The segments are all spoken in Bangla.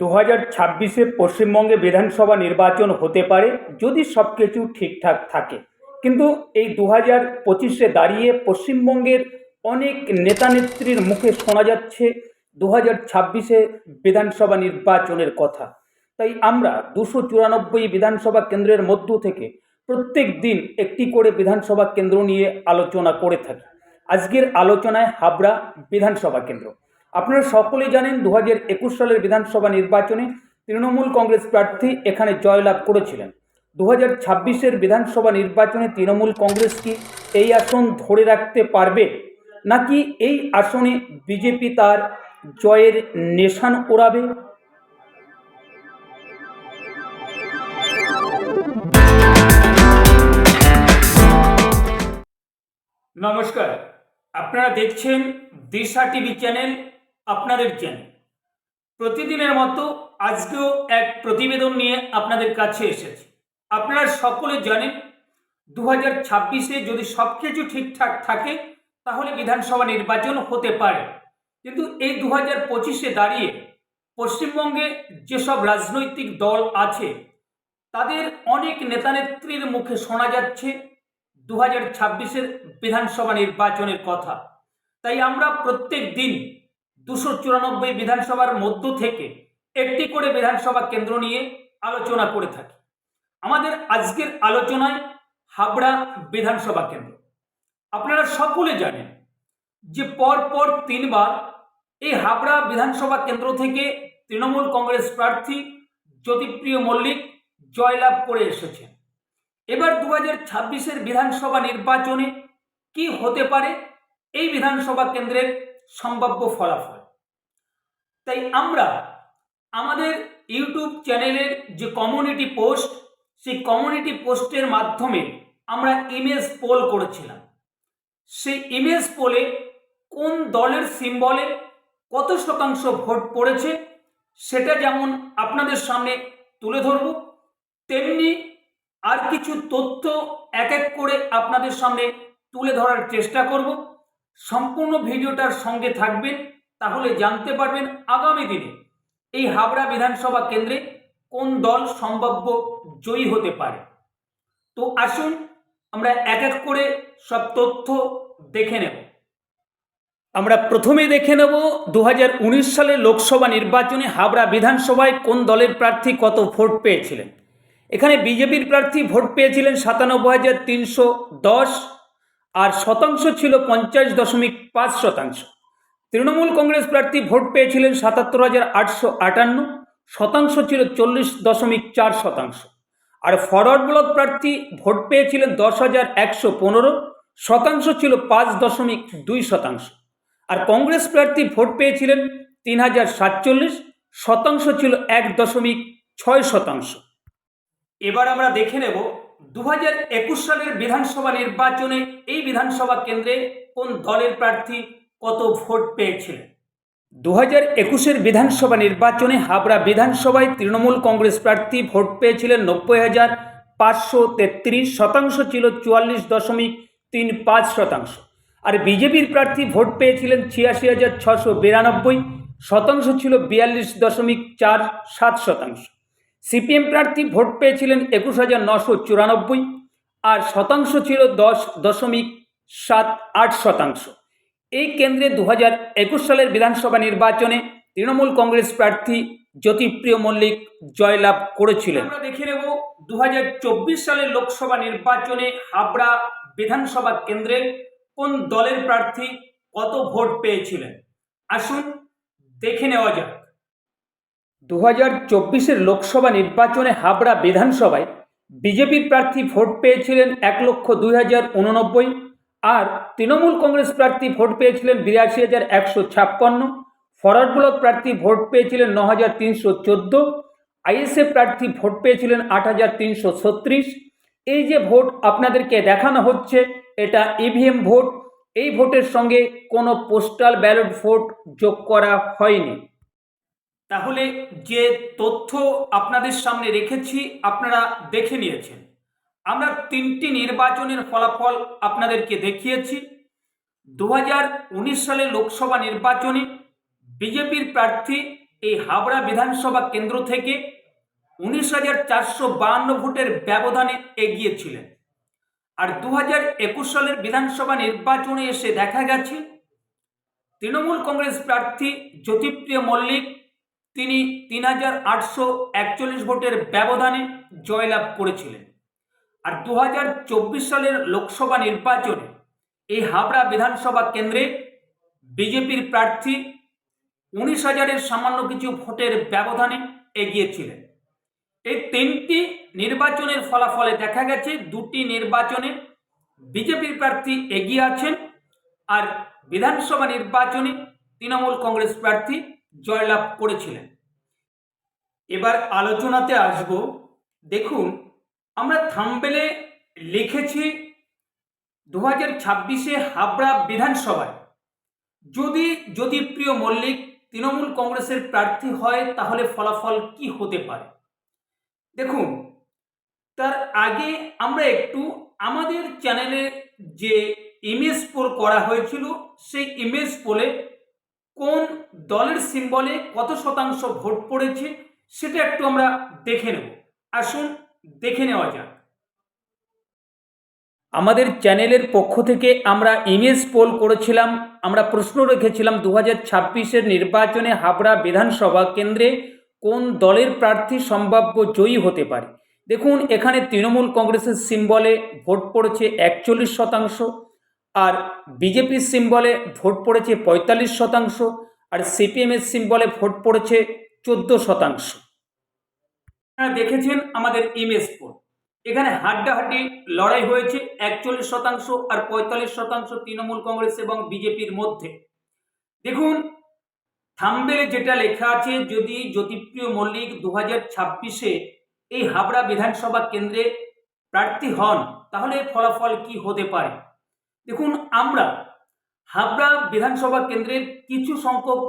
দু হাজার ছাব্বিশে পশ্চিমবঙ্গে বিধানসভা নির্বাচন হতে পারে যদি সব কিছু ঠিকঠাক থাকে। কিন্তু এই দু হাজার পঁচিশে দাঁড়িয়ে পশ্চিমবঙ্গের অনেক নেতানেত্রীর মুখে শোনা যাচ্ছে দু হাজার ছাব্বিশে বিধানসভা নির্বাচনের কথা। তাই আমরা দুশো চুরানব্বই বিধানসভা কেন্দ্রের মধ্য থেকে প্রত্যেক দিন একটি করে বিধানসভা কেন্দ্র নিয়ে আলোচনা করে থাকি। আজকের আলোচনায় হাবড়া বিধানসভা কেন্দ্র। আপনারা সকলেই জানেন দু হাজার একুশ সালের বিধানসভা নির্বাচনে তৃণমূল কংগ্রেস প্রার্থী এখানে জয়লাভ করেছিলেন। দু হাজার বিধানসভা নির্বাচনে তৃণমূল কংগ্রেস কি এই আসন ধরে রাখতে পারবে? নাকি এই আসনে বিজেপি তার জয়ের নেশান ওড়াবে? নমস্কার। আপনারা দেখছেন দিশা টিভি চ্যানেল আপনাদের চ্যানেল প্রতিদিনের মতো আজকেও এক প্রতিবেদন নিয়ে আপনাদের কাছে এসেছি। আপনারা সকলে জানেন দু হাজার ছাব্বিশে যদি সব কিছু ঠিকঠাক থাকে, তাহলে বিধানসভা নির্বাচন হতে পারে। কিন্তু এই দু হাজার পঁচিশে দাঁড়িয়ে পশ্চিমবঙ্গে যেসব রাজনৈতিক দল আছে, তাদের অনেক নেতানেত্রীর মুখে শোনা যাচ্ছে দু হাজার ছাব্বিশের বিধানসভা নির্বাচনের কথা। তাই আমরা প্রত্যেক দিন দুশো চুরানব্বই বিধানসভার মধ্য থেকে একটি করে বিধানসভা কেন্দ্র নিয়ে আলোচনা করে থাকি। আমাদের আজকের আলোচনায় হাবড়া বিধানসভা কেন্দ্র। আপনারা সকলে জানেন যে পর পর তিনবার এই হাবড়া বিধানসভা কেন্দ্র থেকে তৃণমূল কংগ্রেস প্রার্থী জ্যোতিপ্রিয় মল্লিক জয়লাভ করে এসেছেন। এবার দু হাজার ছাব্বিশের বিধানসভা নির্বাচনে কি হতে পারে? এই বিধানসভা কেন্দ্রের সম্ভাব্য ফলাফল। তাই আমরা আমাদের ইউটিউব চ্যানেলের যে কমিউনিটি পোস্ট সেই কমিউনিটি পোস্টের মাধ্যমে আমরা ইমেজ পোল করেছিলাম। সেই ইমেজ পোলে কোন দলের সিম্বলে কত শতাংশ ভোট পড়েছে, সেটা যেমন আপনাদের সামনে তুলে ধরব, তেমনি আর কিছু তথ্য এক এক করে আপনাদের সামনে তুলে ধরার চেষ্টা করব। সম্পূর্ণ ভিডিওটার সঙ্গে থাকবেন। তাহলে জানতে পারবেন আগামী দিনে এই হাবড়া বিধানসভা কেন্দ্রে কোন দল সম্ভাব্য জয়ী হতে পারে। তো আসুন আমরা এক এক করে সব তথ্য দেখে নেব। আমরা প্রথমে দেখে নেব দু হাজার উনিশ সালে লোকসভা নির্বাচনে হাবড়া বিধানসভায় কোন দলের প্রার্থী কত ভোট পেয়েছিলেন? এখানে বিজেপির প্রার্থী ভোট পেয়েছিলেন সাতানব্বই হাজার তিনশো দশ আর শতাংশ ছিল পঞ্চাশ দশমিক পাঁচ শতাংশ। তৃণমূল কংগ্রেস প্রার্থী ভোট পেয়েছিলেন সাতাত্তর হাজার আটশো আটান্ন শতাংশ ছিল চল্লিশ দশমিক চার শতাংশ। আর ফরওয়ার্ড ব্লক প্রার্থী ভোট পেয়েছিলেন দশ হাজার একশো পনেরো শতাংশ ছিল পাঁচ দশমিক দুই শতাংশ। আর কংগ্রেস প্রার্থী ভোট পেয়েছিলেন তিন হাজার সাতচল্লিশ শতাংশ ছিল এক দশমিক ছয় শতাংশ। এবার আমরা দেখে নেব দু একুশ সালের বিধানসভা নির্বাচনে এই বিধানসভা কেন্দ্রে কোন দলের প্রার্থী কত ভোট পেয়েছিলেন? দু হাজার একুশের বিধানসভা নির্বাচনে হাবড়া বিধানসভায় তৃণমূল কংগ্রেস প্রার্থী ভোট পেয়েছিলেন নব্বই হাজার পাঁচশো তেত্রিশ শতাংশ ছিল চুয়াল্লিশ দশমিক তিন পাঁচ শতাংশ। আর বিজেপির প্রার্থী ভোট পেয়েছিলেন ছিয়াশি হাজার ছশো বিরানব্বই শতাংশ ছিল বিয়াল্লিশ দশমিক চার সাত শতাংশ। সিপিএম প্রার্থী ভোট পেয়েছিলেন একুশ হাজার নশো চুরানব্বই আর শতাংশ ছিল দশ দশমিক সাত আট শতাংশ। এই কেন্দ্রে দু হাজার একুশ সালের বিধানসভা নির্বাচনে তৃণমূল কংগ্রেস প্রার্থী জ্যোতিপ্রিয় মল্লিক জয়লাভ করেছিলেন। আমরা দেখে নেব দু হাজার চব্বিশ সালের লোকসভা নির্বাচনে হাবড়া বিধানসভা কেন্দ্রে কোন দলের প্রার্থী কত ভোট পেয়েছিলেন? আসুন দেখে নেওয়া যাক। দু হাজার চব্বিশের লোকসভা নির্বাচনে হাবড়া বিধানসভায় বিজেপির প্রার্থী ভোট পেয়েছিলেন এক লক্ষ দুই হাজার উননব্বই। আর তৃণমূল কংগ্রেস প্রার্থী ভোট পেয়েছিলেন বিরাশি হাজার একশো ছাপ্পান্ন, ফরওয়ার্ড ব্লক প্রার্থী ভোট পেয়েছিলেন ন হাজার তিনশো চোদ্দ, আইএসএফ প্রার্থী ভোট পেয়েছিলেন আট হাজার তিনশো ছত্রিশ। এই যে ভোট আপনাদেরকে দেখানো হচ্ছে, এটা ইভিএম ভোট। এই ভোটের সঙ্গে কোনো পোস্টাল ব্যালট ভোট যোগ করা হয়নি। তাহলে যে তথ্য আপনাদের সামনে রেখেছি, আপনারা দেখে নিয়েছেন। আমরা তিনটি নির্বাচনের ফলাফল আপনাদেরকে দেখিয়েছি। দু সালের লোকসভা নির্বাচনে বিজেপির প্রার্থী এই হাবড়া বিধানসভা কেন্দ্র থেকে উনিশ হাজার চারশো বাহান্ন ভোটের ব্যবধানে এগিয়েছিলেন। আর দু হাজার একুশ সালের বিধানসভা নির্বাচনে এসে দেখা গেছে, তৃণমূল কংগ্রেস প্রার্থী জ্যোতিপ্রিয় মল্লিক তিনি তিন হাজার আটশো একচল্লিশ ভোটের ব্যবধানে জয়লাভ করেছিলেন। আর দু হাজার চব্বিশ সালের লোকসভা নির্বাচনে এই হাবড়া বিধানসভা কেন্দ্রে বিজেপির প্রার্থী উনিশ হাজারের সামান্য কিছু ভোটের ব্যবধানে এগিয়েছিলেন এই তিনটি নির্বাচনের ফলাফলে দেখা গেছে দুটি নির্বাচনে বিজেপির প্রার্থী এগিয়ে আছেন আর বিধানসভা নির্বাচনে তৃণমূল কংগ্রেস প্রার্থী জয়লাভ করেছিলেন। এবার আলোচনাতে আসব। দেখুন আমরা থাম্বেলে লিখেছি দু হাজার ছাব্বিশে হাবড়া বিধানসভায়। যদি যদি প্রিয় মল্লিক, তৃণমূল কংগ্রেসের প্রার্থী হয়, তাহলে ফলাফল কি হতে পারে? দেখুন, তার আগে আমরা একটু আমাদের চ্যানেলে যে ইমেজ পোল করা হয়েছিল, সেই ইমেজ পোলে কোন দলের সিম্বলে কত শতাংশ ভোট পড়েছে, সেটা একটু আমরা দেখে নেব। আসুন দেখে নেওয়া যাক। আমাদের চ্যানেলের পক্ষ থেকে আমরা ইমেজ পোল করেছিলাম, আমরা প্রশ্ন রেখেছিলাম দু হাজার ছাব্বিশের নির্বাচনে হাবড়া বিধানসভা কেন্দ্রে কোন দলের প্রার্থী সম্ভাব্য জয়ী হতে পারে। দেখুন, এখানে তৃণমূল কংগ্রেসের সিম্বলে ভোট পড়েছে একচল্লিশ শতাংশ আর বিজেপির সিম্বলে ভোট পড়েছে পঁয়তাল্লিশ শতাংশ আর সিপিএমের সিম্বলে ভোট পড়েছে চোদ্দ শতাংশ। আপনারা দেখেছেন আমাদের ইমেজ পোল এখানে হাড্ডাহাড্ডি লড়াই হয়েছে একচল্লিশ শতাংশ আর পঁয়তাল্লিশ শতাংশ তৃণমূল কংগ্রেস এবং বিজেপির মধ্যে। দেখুন, থাম্বেলে যেটা লেখা আছে, যদি জ্যোতিপ্রিয় মল্লিক দু হাজার ছাব্বিশে এই হাবড়া বিধানসভা কেন্দ্রে প্রার্থী হন, তাহলে ফলাফল কি হতে পারে? দেখুন, আমরা হাবড়া বিধানসভা কেন্দ্রের কিছু সংখ্যক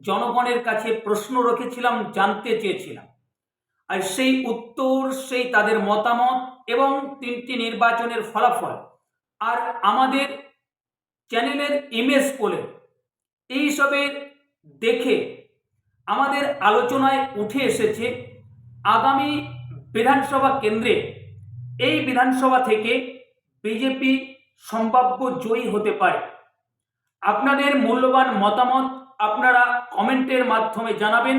জনগণের কাছে প্রশ্ন রেখেছিলাম, জানতে চেয়েছিলাম। আর সেই উত্তর, সেই তাদের মতামত এবং তিনটি নির্বাচনের ফলাফল। আর আমাদের চ্যানেলের ইমেজ পোলে এইসবের দেখে আমাদের আলোচনায় উঠে এসেছে আগামী বিধানসভা কেন্দ্রে। এই বিধানসভা থেকে বিজেপি সম্ভাব্য জয়ী হতে পারে। আপনাদের মূল্যবান মতামত আপনারা কমেন্টের মাধ্যমে জানাবেন।